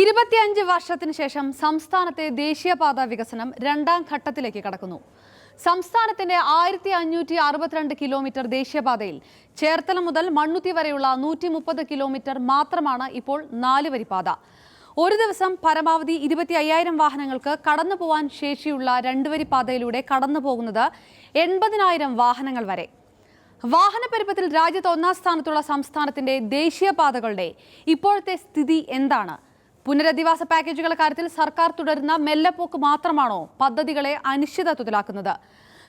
ഇരുപത്തിയഞ്ച് വർഷത്തിന് ശേഷം സംസ്ഥാനത്തെ ദേശീയപാത വികസനം രണ്ടാം ഘട്ടത്തിലേക്ക് കടക്കുന്നു. സംസ്ഥാനത്തിന്റെ ആയിരത്തി അഞ്ഞൂറ്റി അറുപത്തിരണ്ട് കിലോമീറ്റർ ദേശീയപാതയിൽ ചേർത്തല മുതൽ മണ്ണുത്തി വരെയുള്ള നൂറ്റി മുപ്പത് കിലോമീറ്റർ മാത്രമാണ് ഇപ്പോൾ നാലുവരി പാത ഒരു ദിവസം പരമാവധി ഇരുപത്തി അയ്യായിരം വാഹനങ്ങൾക്ക് കടന്നു പോവാൻ ശേഷിയുള്ള രണ്ടുവരി പാതയിലൂടെ കടന്നു പോകുന്നത് എൺപതിനായിരം വാഹനങ്ങൾ വരെ. വാഹനപ്പെരുപ്പത്തിൽ രാജ്യത്ത് ഒന്നാം സ്ഥാനത്തുള്ള സംസ്ഥാനത്തിന്റെ ദേശീയപാതകളുടെ ഇപ്പോഴത്തെ സ്ഥിതി എന്താണ്? പുനരധിവാസ പാക്കേജുകളുടെ കാര്യത്തിൽ സർക്കാർ തുടരുന്ന മെല്ലെപ്പോക്ക് മാത്രമാണോ പദ്ധതികളെ അനിശ്ചിതത്വത്തിലാക്കുന്നത്?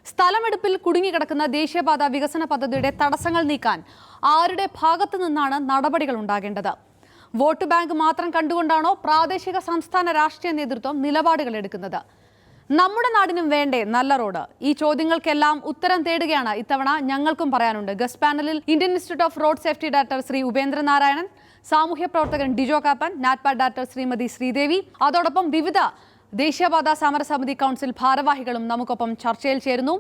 സ്ഥലമെടുപ്പിൽ കുടുങ്ങിക്കിടക്കുന്ന ദേശീയപാത വികസന പദ്ധതിയുടെ തടസ്സങ്ങൾ നീക്കാൻ ആരുടെ ഭാഗത്തു നിന്നാണ് നടപടികൾ ഉണ്ടാകേണ്ടത്? വോട്ട് ബാങ്ക് മാത്രം കണ്ടുകൊണ്ടാണോ പ്രാദേശിക സംസ്ഥാന രാഷ്ട്രീയ നേതൃത്വം നിലപാടുകൾ എടുക്കുന്നത്? നമ്മുടെ നാടിനും വേണ്ടേ നല്ല റോഡ്? ഈ ചോദ്യങ്ങൾക്കെല്ലാം ഉത്തരം തേടുകയാണ് ഇത്തവണ ഞങ്ങൾക്കും പറയാനുണ്ട്. ഗസ്റ്റ് പാനലിൽ Indian Institute of Road Safety director Shri Upendran Narayanan സാമൂഹ്യ പ്രവർത്തകൻ ഡിജോ കാപ്പൻ നാറ്റ്പാഡ് ഡയറക്ടർ ശ്രീമതി ശ്രീദേവി അതോടൊപ്പം വിവിധ ദേശീയപാത സമരസമിതി കൗൺസിൽ ഭാരവാഹികളും നമുക്കൊപ്പം ചർച്ചയിൽ ചേരുന്നു.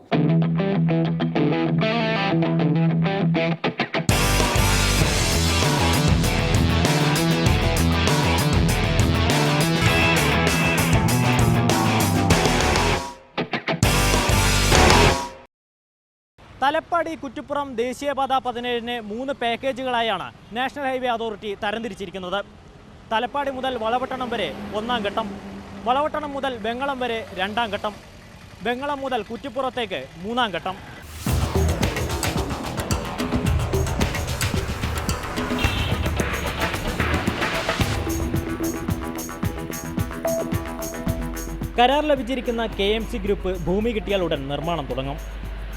തലപ്പാടി കുറ്റിപ്പുറം ദേശീയപാത പതിനേഴിന് മൂന്ന് പാക്കേജുകളായാണ് നാഷണൽ ഹൈവേ അതോറിറ്റി തരംതിരിച്ചിരിക്കുന്നത്. തലപ്പാടി മുതൽ വളവട്ടണം വരെ ഒന്നാം ഘട്ടം വളവട്ടണം മുതൽ വെങ്ങളം വരെ രണ്ടാം ഘട്ടം വെങ്ങളം മുതൽ കുറ്റിപ്പുറത്തേക്ക് മൂന്നാം ഘട്ടം. കരാർ ലഭിച്ചിരിക്കുന്ന കെ എം സി ഗ്രൂപ്പ് ഭൂമി കിട്ടിയാൽ ഉടൻ നിർമ്മാണം തുടങ്ങും.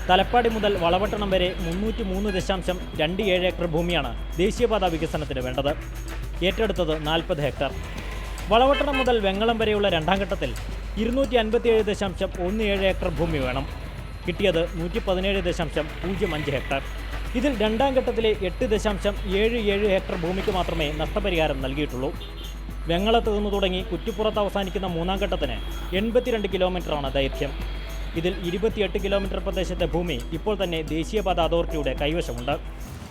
തലപ്പാടി മുതൽ വളവട്ടണം വരെ മുന്നൂറ്റി മൂന്ന് ദശാംശം രണ്ട് ഏഴ് ഏക്കർ ഭൂമിയാണ് ദേശീയപാത വികസനത്തിന് വേണ്ടത്. ഏറ്റെടുത്തത് നാൽപ്പത് ഹെക്ടർ. വളവട്ടണം മുതൽ വെങ്ങളം വരെയുള്ള രണ്ടാം ഘട്ടത്തിൽ ഇരുന്നൂറ്റി അൻപത്തിയേഴ് ദശാംശം ഒന്ന് ഏഴ് ഏക്കർ ഭൂമി വേണം. കിട്ടിയത് നൂറ്റി പതിനേഴ് ദശാംശം പൂജ്യം അഞ്ച് ഹെക്ടർ. ഇതിൽ രണ്ടാം ഘട്ടത്തിലെ എട്ട് ദശാംശം ഏഴ് ഏഴ് ഹെക്ടർ ഭൂമിക്ക് മാത്രമേ നഷ്ടപരിഹാരം നൽകിയിട്ടുള്ളൂ. വെങ്ങളത്ത് നിന്ന് തുടങ്ങി കുറ്റിപ്പുറത്ത് അവസാനിക്കുന്ന മൂന്നാം ഘട്ടത്തിന് എൺപത്തിരണ്ട് കിലോമീറ്ററാണ് ദൈർഘ്യം. ഇതിൽ ഇരുപത്തിയെട്ട് കിലോമീറ്റർ പ്രദേശത്തെ ഭൂമി ഇപ്പോൾ തന്നെ ദേശീയപാത അതോറിറ്റിയുടെ കൈവശമുണ്ട്.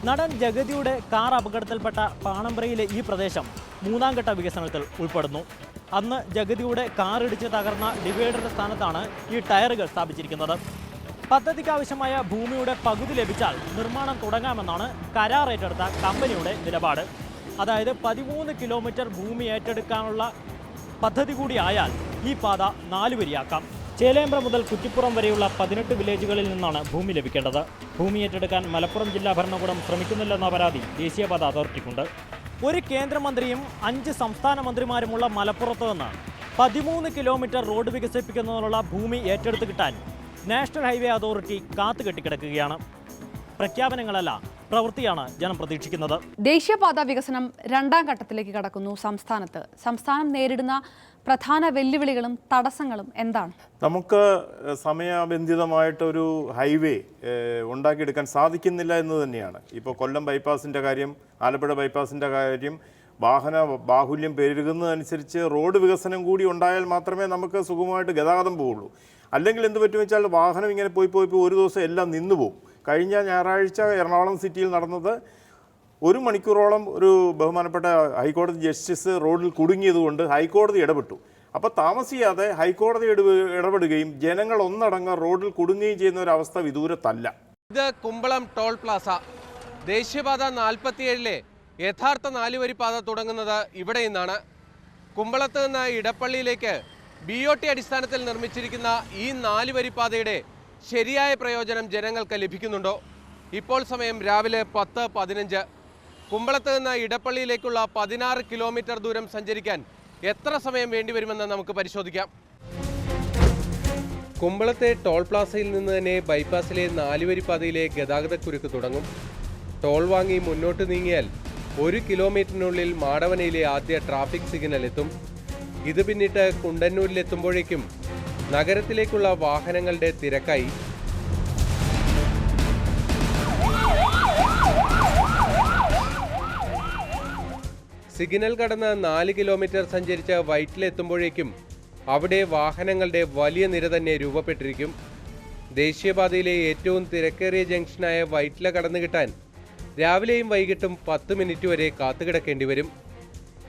നടൻ ജഗതിയുടെ കാർ അപകടത്തിൽപ്പെട്ട പാണമ്പ്രയിലെ ഈ പ്രദേശം മൂന്നാം ഘട്ട വികസനത്തിൽ ഉൾപ്പെടുന്നു. അന്ന് ജഗതിയുടെ കാർ ഇടിച്ച് തകർന്ന ഡിവൈഡറുടെ സ്ഥാനത്താണ് ഈ ടയറുകൾ സ്ഥാപിച്ചിരിക്കുന്നത്. പദ്ധതിക്ക് ആവശ്യമായ ഭൂമിയുടെ പകുതി ലഭിച്ചാൽ നിർമ്മാണം തുടങ്ങാമെന്നാണ് കരാർ ഏറ്റെടുത്ത കമ്പനിയുടെ നിലപാട്. അതായത് പതിമൂന്ന് കിലോമീറ്റർ ഭൂമി ഏറ്റെടുക്കാനുള്ള പദ്ധതി കൂടി ആയാൽ ഈ പാത നാലുവരിയാക്കാം. ചേലേമ്പ്ര മുതൽ കുറ്റിപ്പുറം വരെയുള്ള പതിനെട്ട് വില്ലേജുകളിൽ നിന്നാണ് ഭൂമി ലഭിക്കേണ്ടത്. ഭൂമി ഏറ്റെടുക്കാൻ മലപ്പുറം ജില്ലാ ഭരണകൂടം ശ്രമിക്കുന്നില്ലെന്ന പരാതി ദേശീയപാത അതോറിറ്റിക്കുണ്ട്. ഒരു കേന്ദ്രമന്ത്രിയും അഞ്ച് സംസ്ഥാന മന്ത്രിമാരുമുള്ള മലപ്പുറത്ത് നിന്ന് പതിമൂന്ന് കിലോമീറ്റർ റോഡ് വികസിപ്പിക്കുന്നതിനുള്ള ഭൂമി ഏറ്റെടുത്ത് കിട്ടാൻ നാഷണൽ ഹൈവേ അതോറിറ്റി കാത്തുകെട്ടിക്കിടക്കുകയാണ്. പ്രഖ്യാപനങ്ങളല്ല പ്രവൃത്തിയാണ് ജനം പ്രതീക്ഷിക്കുന്നത്. ദേശീയപാത വികസനം രണ്ടാം ഘട്ടത്തിലേക്ക് കടക്കുന്നു സംസ്ഥാനത്ത്. സംസ്ഥാനം നേരിടുന്ന പ്രധാന വെല്ലുവിളികളും തടസ്സങ്ങളും എന്താണ്? നമുക്ക് സമയബന്ധിതമായിട്ടൊരു ഹൈവേ ഉണ്ടാക്കിയെടുക്കാൻ സാധിക്കുന്നില്ല എന്ന് തന്നെയാണ്. ഇപ്പോൾ കൊല്ലം ബൈപ്പാസിന്റെ കാര്യം ആലപ്പുഴ ബൈപ്പാസിന്റെ കാര്യം വാഹന ബാഹുല്യം പെരുകുന്നതനുസരിച്ച് റോഡ് വികസനം കൂടി ഉണ്ടായാൽ മാത്രമേ നമുക്ക് സുഖമായിട്ട് ഗതാഗതം പോവുള്ളൂ. അല്ലെങ്കിൽ എന്ത് പറ്റുമെന്ന് വെച്ചാൽ വാഹനം ഇങ്ങനെ പോയി പോയി പോയി ഒരു ദിവസം എല്ലാം നിന്നു പോകും കഴിഞ്ഞ ഞായറാഴ്ച എറണാകുളം സിറ്റിയിൽ നടന്നത് ഒരു മണിക്കൂറോളം ഒരു ബഹുമാനപ്പെട്ട ഹൈക്കോടതി ജസ്റ്റിസ് റോഡിൽ കുടുങ്ങിയതുകൊണ്ട് ഹൈക്കോടതി ഇടപെട്ടു. അപ്പോൾ താമസിയാതെ ഹൈക്കോടതി ഇടപെ- ഇടപെടുകയും ജനങ്ങൾ ഒന്നടങ്കം റോഡിൽ കുടുങ്ങുകയും ചെയ്യുന്ന ഒരു അവസ്ഥ വിദൂരത്തല്ല. ഇത് കുമ്പളം ടോൾ പ്ലാസ. ദേശീയപാത നാൽപ്പത്തിയേഴിലെ യഥാർത്ഥ നാലുവരി പാത തുടങ്ങുന്നത് ഇവിടെ നിന്നാണ്. കുമ്പളത്ത് നിന്ന് ഇടപ്പള്ളിയിലേക്ക് ബി ഒ ടി അടിസ്ഥാനത്തിൽ നിർമ്മിച്ചിരിക്കുന്ന ഈ നാലുവരി പാതയുടെ ശരിയായ പ്രയോജനം ജനങ്ങൾക്ക് ലഭിക്കുന്നുണ്ടോ? ഇപ്പോൾ സമയം രാവിലെ പത്ത് പതിനഞ്ച്. കുമ്പളത്ത് നിന്ന് ഇടപ്പള്ളിയിലേക്കുള്ള പതിനാറ് കിലോമീറ്റർ ദൂരം സഞ്ചരിക്കാൻ എത്ര സമയം വേണ്ടിവരുമെന്ന് നമുക്ക് പരിശോധിക്കാം. കുമ്പളത്തെ ടോൾ പ്ലാസയിൽ നിന്ന് തന്നെ ബൈപ്പാസിലെ നാലുവരി പാതയിലെ ഗതാഗതക്കുരുക്ക് തുടങ്ങും. ടോൾ വാങ്ങി മുന്നോട്ട് നീങ്ങിയാൽ ഒരു കിലോമീറ്ററിനുള്ളിൽ മാടവനയിലെ ആദ്യ ട്രാഫിക് സിഗ്നൽ എത്തും. ഇത് പിന്നിട്ട് കുണ്ടന്നൂരിലെത്തുമ്പോഴേക്കും നഗരത്തിലേക്കുള്ള വാഹനങ്ങളുടെ തിരക്കായി സിഗ്നൽ കടന്ന് നാല് കിലോമീറ്റർ സഞ്ചരിച്ച് വൈറ്റിലെത്തുമ്പോഴേക്കും അവിടെ വാഹനങ്ങളുടെ വലിയ നിര തന്നെ രൂപപ്പെട്ടിരിക്കും. ദേശീയപാതയിലെ ഏറ്റവും തിരക്കേറിയ ജംഗ്ഷനായ വൈറ്റില കടന്നു കിട്ടാൻ രാവിലെയും വൈകിട്ടും പത്ത് മിനിറ്റ് വരെ കാത്തുകിടക്കേണ്ടി വരും.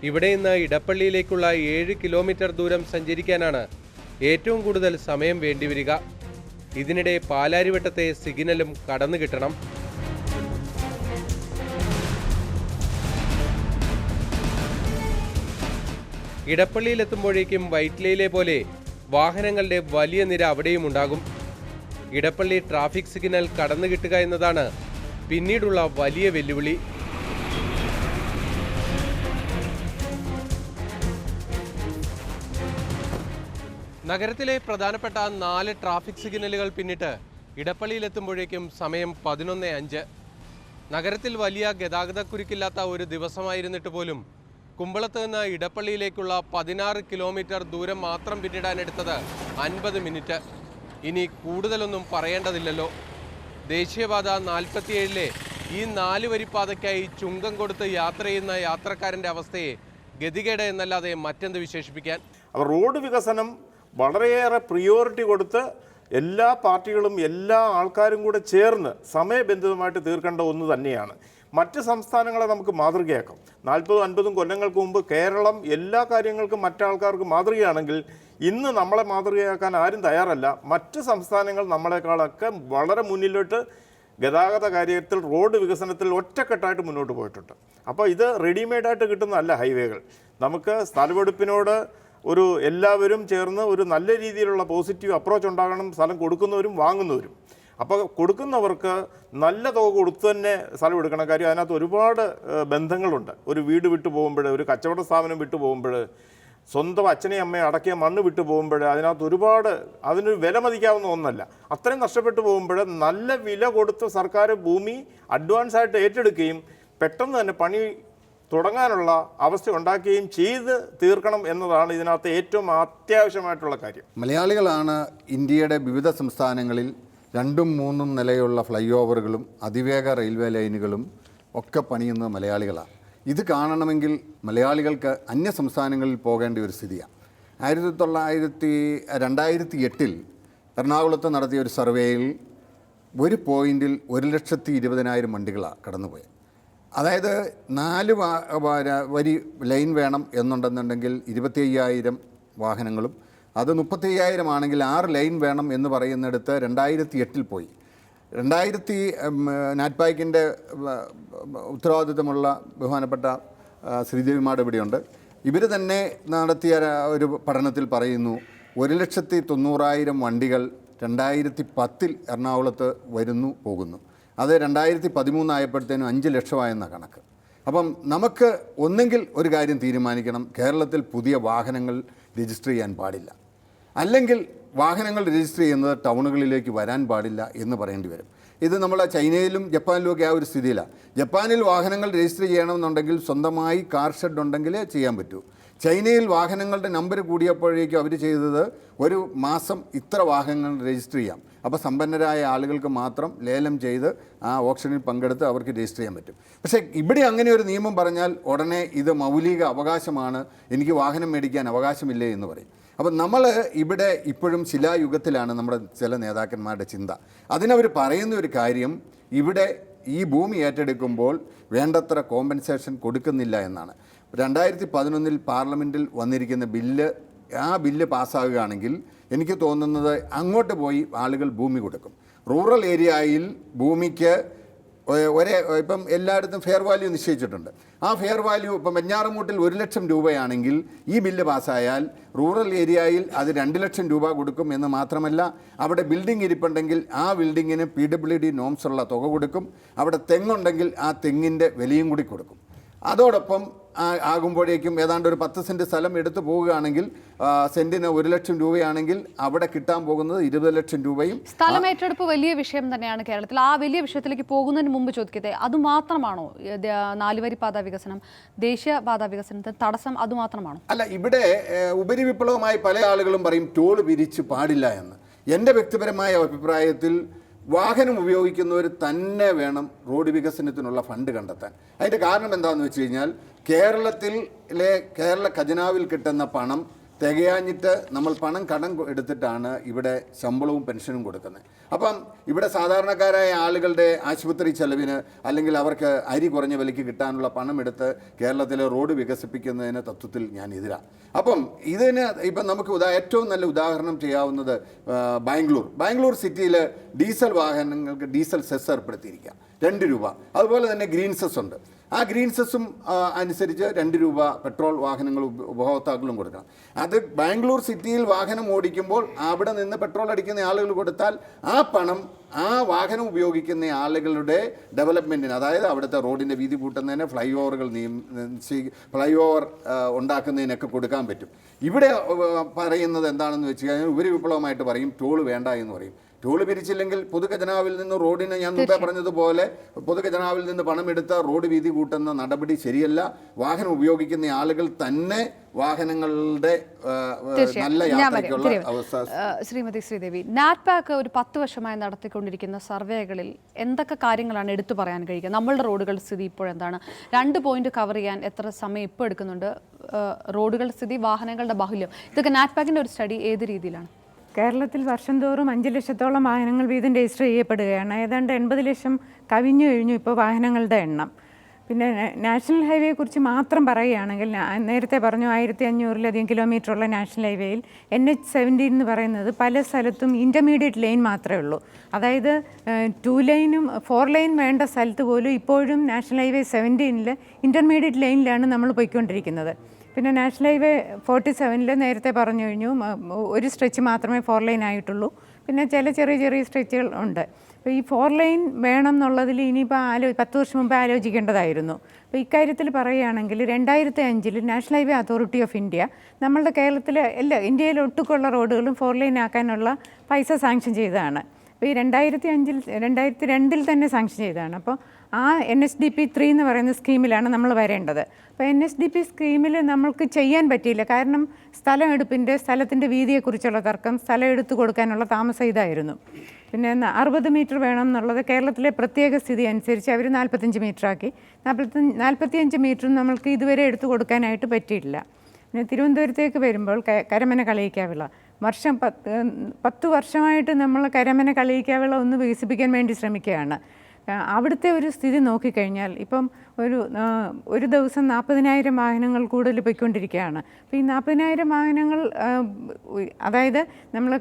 ഇവിടെ നിന്ന് ഇടപ്പള്ളിയിലേക്കുള്ള ഏഴ് കിലോമീറ്റർ ദൂരം സഞ്ചരിക്കാനാണ് ഏറ്റവും കൂടുതൽ സമയം വേണ്ടിവരിക. ഇതിനിടെ പാലാരിവട്ടത്തെ സിഗ്നലും കടന്നു കിട്ടണം. ഇടപ്പള്ളിയിലെത്തുമ്പോഴേക്കും വൈറ്റ്ലയിലെ പോലെ വാഹനങ്ങളുടെ വലിയ നിര അവിടെയും ഉണ്ടാകും. ഇടപ്പള്ളി ട്രാഫിക് സിഗ്നൽ കടന്നു കിട്ടുക എന്നതാണ് പിന്നീടുള്ള വലിയ വെല്ലുവിളി. നഗരത്തിലെ പ്രധാനപ്പെട്ട നാല് ട്രാഫിക് സിഗ്നലുകൾ പിന്നിട്ട് ഇടപ്പള്ളിയിലെത്തുമ്പോഴേക്കും സമയം പതിനൊന്ന് അഞ്ച്. നഗരത്തിൽ വലിയ ഗതാഗതക്കുരുക്കില്ലാത്ത ഒരു ദിവസമായിരുന്നിട്ട് പോലും കുമ്പളത്ത് നിന്ന് ഇടപ്പള്ളിയിലേക്കുള്ള പതിനാറ് കിലോമീറ്റർ ദൂരം മാത്രം പിന്നിടാനെടുത്തത് അൻപത് മിനിറ്റ്. ഇനി കൂടുതലൊന്നും പറയേണ്ടതില്ലല്ലോ. ദേശീയപാത നാൽപ്പത്തിയേഴിലെ ഈ നാല് വരിപ്പാതയ്ക്കായി ചുങ്കം കൊടുത്ത് യാത്ര ചെയ്യുന്ന യാത്രക്കാരന്റെ അവസ്ഥയെ ഗതികേട് എന്നല്ലാതെ മറ്റെന്ത് വിശേഷിപ്പിക്കാൻ? റോഡ് വികസനം വളരെയേറെ പ്രിയോറിറ്റി കൊടുത്ത് എല്ലാ പാർട്ടികളും എല്ലാ ആൾക്കാരും കൂടെ ചേർന്ന് സമയബന്ധിതമായിട്ട് തീർക്കേണ്ട ഒന്ന് തന്നെയാണ്. മറ്റ് സംസ്ഥാനങ്ങളെ നമുക്ക് മാതൃകയാക്കാം. നാൽപ്പതും അൻപതും കൊല്ലങ്ങൾക്ക് മുമ്പ് കേരളം എല്ലാ കാര്യങ്ങൾക്കും മറ്റാൾക്കാർക്ക് മാതൃകയാണെങ്കിൽ ഇന്ന് നമ്മളെ മാതൃകയാക്കാൻ ആരും തയ്യാറല്ല. മറ്റ് സംസ്ഥാനങ്ങൾ നമ്മളെക്കാളൊക്കെ വളരെ മുന്നിലോട്ട് ഗതാഗത കാര്യത്തിൽ റോഡ് വികസനത്തിൽ ഒറ്റക്കെട്ടായിട്ട് മുന്നോട്ട് പോയിട്ടുണ്ട്. അപ്പോൾ ഇത് റെഡിമെയ്ഡായിട്ട് കിട്ടുന്നതല്ല ഹൈവേകൾ നമുക്ക് സ്ഥലമെടുപ്പിനോട് ഒരു എല്ലാവരും ചേർന്ന് ഒരു നല്ല രീതിയിലുള്ള പോസിറ്റീവ് അപ്രോച്ച് ഉണ്ടാകണം സ്ഥലം കൊടുക്കുന്നവരും വാങ്ങുന്നവരും. അപ്പോൾ കൊടുക്കുന്നവർക്ക് നല്ല തുക കൊടുത്തു തന്നെ സ്ഥലം എടുക്കണം. കാര്യം അതിനകത്ത് ഒരുപാട് ബന്ധങ്ങളുണ്ട്. ഒരു വീട് വിട്ടു പോകുമ്പോൾ ഒരു കച്ചവട സ്ഥാപനം വിട്ടു പോകുമ്പോൾ സ്വന്തം അച്ഛനെയും അമ്മയും അടക്കിയ മണ്ണ് വിട്ടു പോകുമ്പോൾ അതിനകത്ത് ഒരുപാട് അതിനൊരു വില മതിക്കാവുന്ന ഒന്നല്ല. അത്രയും നഷ്ടപ്പെട്ടു പോകുമ്പോൾ നല്ല വില കൊടുത്ത് സർക്കാർ ഭൂമി അഡ്വാൻസ് ആയിട്ട് ഏറ്റെടുക്കുകയും പെട്ടെന്ന് തന്നെ പണി തുടങ്ങാനുള്ള അവസ്ഥ ഉണ്ടാക്കുകയും ചെയ്ത് തീർക്കണം എന്നതാണ് ഇതിനകത്ത് ഏറ്റവും അത്യാവശ്യമായിട്ടുള്ള കാര്യം. മലയാളികളാണ് ഇന്ത്യയുടെ വിവിധ സംസ്ഥാനങ്ങളിൽ രണ്ടും മൂന്നും നിലയുള്ള ഫ്ലൈ ഓവറുകളും അതിവേഗ റെയിൽവേ ലൈനുകളും ഒക്കെ പണിയുന്നത് മലയാളികളാണ്. ഇത് കാണണമെങ്കിൽ മലയാളികൾക്ക് അന്യ സംസ്ഥാനങ്ങളിൽ പോകേണ്ട ഒരു സ്ഥിതിയാണ്. ആയിരത്തി തൊള്ളായിരത്തി രണ്ടായിരത്തി എട്ടിൽ എറണാകുളത്ത് നടത്തിയ ഒരു സർവേയിൽ ഒരു പോയിന്റിൽ ഒരു ലക്ഷത്തി ഇരുപതിനായിരം വണ്ടികളാണ് കടന്നുപോയത്. അതായത് നാല് വരി ലൈൻ വേണം എന്നുണ്ടെന്നുണ്ടെങ്കിൽ ഇരുപത്തി അയ്യായിരം വാഹനങ്ങളും അത് മുപ്പത്തി അയ്യായിരം ആണെങ്കിൽ ആറ് ലൈൻ വേണം എന്ന് പറയുന്നിടത്ത് രണ്ടായിരത്തി എട്ടിൽ പോയി. രണ്ടായിരത്തി നാറ്റ്പാക്കിന്റെ ഉത്തരവാദിത്തമുള്ള ബഹുമാനപ്പെട്ട ശ്രീദേവിമാട് ഇവിടെയുണ്ട്. ഇവർ തന്നെ നടത്തിയ ഒരു പഠനത്തിൽ പറയുന്നു ഒരു ലക്ഷത്തി തൊണ്ണൂറായിരം വണ്ടികൾ രണ്ടായിരത്തി പത്തിൽ എറണാകുളത്ത് വരുന്നു പോകുന്നു. അത് രണ്ടായിരത്തി പതിമൂന്നായപ്പോഴത്തേനും അഞ്ച് ലക്ഷമായെന്ന കണക്ക്. അപ്പം നമുക്ക് ഒന്നെങ്കിൽ ഒരു കാര്യം തീരുമാനിക്കണം. കേരളത്തിൽ പുതിയ വാഹനങ്ങൾ രജിസ്റ്റർ ചെയ്യാൻ പാടില്ല. അല്ലെങ്കിൽ വാഹനങ്ങൾ രജിസ്റ്റർ ചെയ്യുന്നത് ടൗണുകളിലേക്ക് വരാൻ പാടില്ല എന്ന് പറയേണ്ടി വരും. ഇത് നമ്മൾ ചൈനയിലും ജപ്പാനിലും ഒക്കെ ആ ഒരു സ്ഥിതിയിലാണ് ജപ്പാനിൽ വാഹനങ്ങൾ രജിസ്റ്റർ ചെയ്യണമെന്നുണ്ടെങ്കിൽ സ്വന്തമായി കാർ ഷെഡ് ഉണ്ടെങ്കിലേ ചെയ്യാൻ പറ്റൂ. ചൈനയിൽ വാഹനങ്ങളുടെ നമ്പർ കൂടിയപ്പോഴേക്കും അവർ ചെയ്തത് ഒരു മാസം ഇത്ര വാഹനങ്ങൾ രജിസ്റ്റർ ചെയ്യാം. അപ്പോൾ സമ്പന്നരായ ആളുകൾക്ക് മാത്രം ലേലം ചെയ്ത് ആ ഓപ്ഷനിൽ പങ്കെടുത്ത് അവർക്ക് രജിസ്റ്റർ ചെയ്യാൻ പറ്റും. പക്ഷേ ഇവിടെ അങ്ങനെ ഒരു നിയമം പറഞ്ഞാൽ ഉടനെ ഇത് മൗലിക അവകാശമാണ്. എനിക്ക് വാഹനം മേടിക്കാൻ അവകാശമില്ലേ എന്ന് പറയും. അപ്പം നമ്മൾ ഇവിടെ ഇപ്പോഴും ശിലായുഗത്തിലാണ് നമ്മുടെ ചില നേതാക്കന്മാരുടെ ചിന്ത. അതിനവർ പറയുന്ന ഒരു കാര്യം ഇവിടെ ഈ ഭൂമി ഏറ്റെടുക്കുമ്പോൾ വേണ്ടത്ര കോമ്പൻസേഷൻ കൊടുക്കുന്നില്ല എന്നാണ്. രണ്ടായിരത്തി പതിനൊന്നിൽ പാർലമെന്റിൽ വന്നിരിക്കുന്ന ബില്ല് ആ ബില്ല് പാസ്സാകുകയാണെങ്കിൽ എനിക്ക് തോന്നുന്നത് അങ്ങോട്ട് പോയി ആളുകൾ ഭൂമി കൊടുക്കും. റൂറൽ ഏരിയയിൽ ഭൂമിക്ക് ഒരേ ഇപ്പം എല്ലായിടത്തും ഫെയർ വാല്യൂ നിശ്ചയിച്ചിട്ടുണ്ട്. ആ ഫെയർ വാല്യൂ ഇപ്പം വെഞ്ഞാറമൂട്ടിൽ ഒരു ലക്ഷം രൂപയാണെങ്കിൽ ഈ ബില്ല് പാസ്സായാൽ റൂറൽ ഏരിയയിൽ അത് രണ്ട് ലക്ഷം രൂപ കൊടുക്കും എന്ന് മാത്രമല്ല അവിടെ ബിൽഡിംഗ് ഇരിപ്പുണ്ടെങ്കിൽ ആ ബിൽഡിങ്ങിന് പി ഡബ്ല്യു ഡി നോംസ് ഉള്ള തുക കൊടുക്കും. അവിടെ തെങ്ങുണ്ടെങ്കിൽ ആ തെങ്ങിന്റെ വിലയും കൂടി കൊടുക്കും. അതോടൊപ്പം ആകുമ്പോഴേക്കും ഏതാണ്ട് ഒരു പത്ത് സെന്റ് സ്ഥലം എടുത്തു പോവുകയാണെങ്കിൽ സെന്റിന് സെന്റിന് ഒരു ലക്ഷം രൂപയാണെങ്കിൽ അവിടെ കിട്ടാൻ പോകുന്നത് ഇരുപത് ലക്ഷം രൂപയും. സ്ഥലം ഏറ്റെടുപ്പ് വലിയ വിഷയം തന്നെയാണ് കേരളത്തിൽ. ആ വലിയ വിഷയത്തിലേക്ക് പോകുന്നതിന് മുമ്പ് ചോദിക്കട്ടെ അതുമാത്രമാണോ നാലുവരി പാത വികസനം ദേശീയ പാത വികസനത്തിന് തടസ്സം അത് മാത്രമാണോ? അല്ല ഇവിടെ ഉപരി വിപ്ലവമായി പല ആളുകളും പറയും ടോൾ പിരിച്ച് പാടില്ല എന്ന്. എന്റെ വ്യക്തിപരമായ അഭിപ്രായത്തിൽ വാഹനം ഉപയോഗിക്കുന്നവർ തന്നെ വേണം റോഡ് വികസനത്തിനുള്ള ഫണ്ട് കണ്ടെത്താൻ. അതിന്റെ കാരണം എന്താണെന്ന് വെച്ച് കഴിഞ്ഞാൽ കേരളത്തിലെ കേരള ഖജനാവിൽ കിട്ടുന്ന പണം തികയാഞ്ഞിട്ട് നമ്മൾ പണം കടം എടുത്തിട്ടാണ് ഇവിടെ ശമ്പളവും പെൻഷനും കൊടുക്കുന്നത്. അപ്പം ഇവിടെ സാധാരണക്കാരായ ആളുകളുടെ ആശുപത്രി ചെലവിന് അല്ലെങ്കിൽ അവർക്ക് അരി കുറഞ്ഞ വിലയ്ക്ക് കിട്ടാനുള്ള പണം എടുത്ത് കേരളത്തിലെ റോഡ് വികസിപ്പിക്കുന്നതിന് തത്വത്തിൽ ഞാൻ എതിരാണ് അപ്പം ഇതിന് ഇപ്പം നമുക്ക് ഉദാ ഏറ്റവും നല്ല ഉദാഹരണം ചെയ്യാവുന്നത് ബാംഗ്ലൂർ. ബാംഗ്ലൂർ സിറ്റിയിൽ ഡീസൽ വാഹനങ്ങൾക്ക് ഡീസൽ സെസ് ഏർപ്പെടുത്തിയിരിക്കുക രണ്ട് രൂപ. അതുപോലെ തന്നെ ഗ്രീൻ സെസ് ഉണ്ട്. ആ ഗ്രീൻ സെസ്സും അനുസരിച്ച് രണ്ട് രൂപ പെട്രോൾ വാഹനങ്ങൾ ഉപഭോക്താക്കളും കൊടുക്കണം. അത് ബാംഗ്ലൂർ സിറ്റിയിൽ വാഹനം ഓടിക്കുമ്പോൾ അവിടെ നിന്ന് പെട്രോൾ അടിക്കുന്ന ആളുകൾ കൊടുത്താൽ ആ പണം ആ വാഹനം ഉപയോഗിക്കുന്ന ആളുകളുടെ ഡെവലപ്മെന്റിന് അതായത് അവിടുത്തെ റോഡിന്റെ വീതി കൂട്ടുന്നതിന് ഫ്ലൈ ഓവറുകൾ ഫ്ലൈ ഓവർ ഉണ്ടാക്കുന്നതിനൊക്കെ കൊടുക്കാൻ പറ്റും. ഇവിടെ പറയുന്നത് എന്താണെന്ന് വെച്ച് കഴിഞ്ഞാൽ ഉപരിവിപ്ലവമായിട്ട് പറയും ടോൾ വേണ്ട എന്ന് പറയും. ടോൾ പിരിച്ചില്ലെങ്കിൽ പൊതുഖജനാവിൽ നിന്ന് റോഡിന് ഞാൻ മുമ്പേ പറഞ്ഞതുപോലെ പൊതുഖജനാവിൽ നിന്ന് പണമെടുത്ത റോഡ് വീതി കൂട്ടുന്ന നടപടി ശരിയല്ല. വാഹനം ഉപയോഗിക്കുന്ന ആളുകൾ തന്നെ വാഹനങ്ങളുടെ. നല്ല യാത്രയ്ക്കുള്ള. അവസ്ഥ ശ്രീമതി ശ്രീദേവി നാറ്റ്പാക്ക് ഒരു പത്ത് വർഷമായി നടത്തിക്കൊണ്ടിരിക്കുന്ന സർവേകളിൽ എന്തൊക്കെ കാര്യങ്ങളാണ് എടുത്തു പറയാൻ കഴിയുക? നമ്മളുടെ റോഡുകളുടെ സ്ഥിതി ഇപ്പോഴെന്താണ്? രണ്ട് പോയിന്റ് കവർ ചെയ്യാൻ എത്ര സമയം ഇപ്പോൾ എടുക്കുന്നുണ്ട്? റോഡുകളുടെ സ്ഥിതി വാഹനങ്ങളുടെ ബാഹുല്യം ഇതൊക്കെ നാറ്റ്പാക്കിന്റെ ഒരു സ്റ്റഡി ഏത് രീതിയിലാണ്? കേരളത്തിൽ വർഷം തോറും അഞ്ച് ലക്ഷത്തോളം വാഹനങ്ങൾ വീതം രജിസ്റ്റർ ചെയ്യപ്പെടുകയാണ്. ഏതാണ്ട് എൺപത് ലക്ഷം കവിഞ്ഞു കഴിഞ്ഞു ഇപ്പോൾ വാഹനങ്ങളുടെ എണ്ണം. പിന്നെ നാഷണൽ ഹൈവേയെക്കുറിച്ച് മാത്രം പറയുകയാണെങ്കിൽ നേരത്തെ പറഞ്ഞു ആയിരത്തി അഞ്ഞൂറിലധികം കിലോമീറ്റർ ഉള്ള നാഷണൽ ഹൈവേയിൽ എൻ എച്ച് സെവന്റീൻ എന്ന് പറയുന്നത് പല സ്ഥലത്തും ഇന്റർമീഡിയറ്റ് ലൈൻ മാത്രമേ ഉള്ളൂ. അതായത് ടു ലൈനും ഫോർ ലൈൻ വേണ്ട സ്ഥലത്ത് പോലും ഇപ്പോഴും നാഷണൽ ഹൈവേ സെവന്റീനിൽ ഇന്റർമീഡിയറ്റ് ലൈനിലാണ് നമ്മൾ പോയിക്കൊണ്ടിരിക്കുന്നത്. പിന്നെ നാഷണൽ ഹൈവേ ഫോർട്ടി സെവനിൽ നേരത്തെ പറഞ്ഞു കഴിഞ്ഞു. ഒരു സ്ട്രെച്ച് മാത്രമേ ഫോർ ലൈൻ ആയിട്ടുള്ളൂ. പിന്നെ ചില ചെറിയ ചെറിയ സ്ട്രെച്ചുകൾ ഉണ്ട്. അപ്പോൾ ഈ ഫോർ ലൈൻ വേണം എന്നുള്ളതിൽ ഇനിയിപ്പോൾ ആലോ പത്ത് വർഷം മുമ്പ് ആലോചിക്കേണ്ടതായിരുന്നു. അപ്പോൾ ഇക്കാര്യത്തിൽ പറയുകയാണെങ്കിൽ രണ്ടായിരത്തി അഞ്ചിൽ National Highway Authority of India നമ്മളുടെ കേരളത്തിലെ എല്ലാ ഇന്ത്യയിലെ ഒട്ടുക്കുള്ള റോഡുകളും ഫോർ ലൈൻ ആക്കാനുള്ള പൈസ സാങ്ഷൻ ചെയ്തതാണ്. അപ്പോൾ ഈ രണ്ടായിരത്തി അഞ്ചിൽ രണ്ടായിരത്തി രണ്ടിൽ തന്നെ സാങ്ഷൻ ചെയ്തതാണ്. അപ്പോൾ ആ N S D P three എന്ന് പറയുന്ന സ്കീമിലാണ് നമ്മൾ വരേണ്ടത്. അപ്പോൾ എൻ എസ് ഡി പി സ്കീമിൽ നമ്മൾക്ക് ചെയ്യാൻ പറ്റിയില്ല. കാരണം സ്ഥലം എടുപ്പിന്റെ സ്ഥലത്തിന്റെ വീതിയെക്കുറിച്ചുള്ള തർക്കം സ്ഥലം എടുത്തു കൊടുക്കാനുള്ള താമസം ഇതായിരുന്നു. പിന്നെ അറുപത് മീറ്റർ വേണം എന്നുള്ളത് കേരളത്തിലെ പ്രത്യേക സ്ഥിതി അനുസരിച്ച് അവർ നാൽപ്പത്തഞ്ച് മീറ്റർ ആക്കി. നാൽപ്പത്തഞ്ച് നാൽപ്പത്തിയഞ്ച് മീറ്ററും നമ്മൾക്ക് ഇതുവരെ എടുത്തു കൊടുക്കാനായിട്ട് പറ്റിയിട്ടില്ല. പിന്നെ തിരുവനന്തപുരത്തേക്ക് വരുമ്പോൾ കരമന കളിയിക്കാവിള വർഷം പത്ത് പത്ത് വർഷമായിട്ട് നമ്മൾ കരമന കളിയിക്കാവിള ഒന്ന് വികസിപ്പിക്കാൻ വേണ്ടി ശ്രമിക്കുകയാണ്. അവിടുത്തെ ഒരു സ്ഥിതി നോക്കിക്കഴിഞ്ഞാൽ ഇപ്പം ഒരു ഒരു ദിവസം നാൽപ്പതിനായിരം വാഹനങ്ങൾ കൂടുതൽ പോയിക്കൊണ്ടിരിക്കുകയാണ്. അപ്പോൾ ഈ നാൽപ്പതിനായിരം വാഹനങ്ങൾ അതായത് നമ്മൾ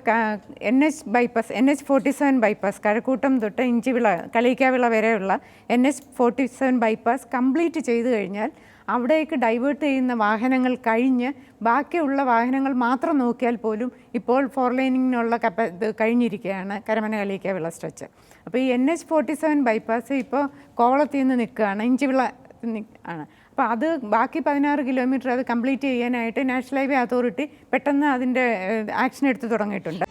N H bypass N H forty seven bypass Kazhakuttam തൊട്ട് ഇഞ്ചിവിള കളിയിക്കാവിള വരെയുള്ള N H forty seven bypass complete ചെയ്ത് കഴിഞ്ഞാൽ അവിടേക്ക് ഡൈവേർട്ട് ചെയ്യുന്ന വാഹനങ്ങൾ കഴിഞ്ഞ് ബാക്കിയുള്ള വാഹനങ്ങൾ മാത്രം നോക്കിയാൽ പോലും ഇപ്പോൾ ഫോർ ലൈനിങ്ങിനുള്ള കപ്പ ഇത് കഴിഞ്ഞിരിക്കുകയാണ് കരമന കളിയിക്കാവിള സ്ട്രെച്ച് അപ്പോൾ ഈ N H forty seven bypass ഇപ്പോൾ കോവളത്തിൽ നിന്ന് നിൽക്കുകയാണ് ഇഞ്ചിവിള ആണ്. അപ്പോൾ അത് ബാക്കി പതിനാറ് കിലോമീറ്റർ അത് കംപ്ലീറ്റ് ചെയ്യാനായിട്ട് നാഷണൽ ഹൈവേ അതോറിറ്റി പെട്ടെന്ന് അതിന്റെ ആക്ഷൻ എടുത്ത് തുടങ്ങിയിട്ടുണ്ട്.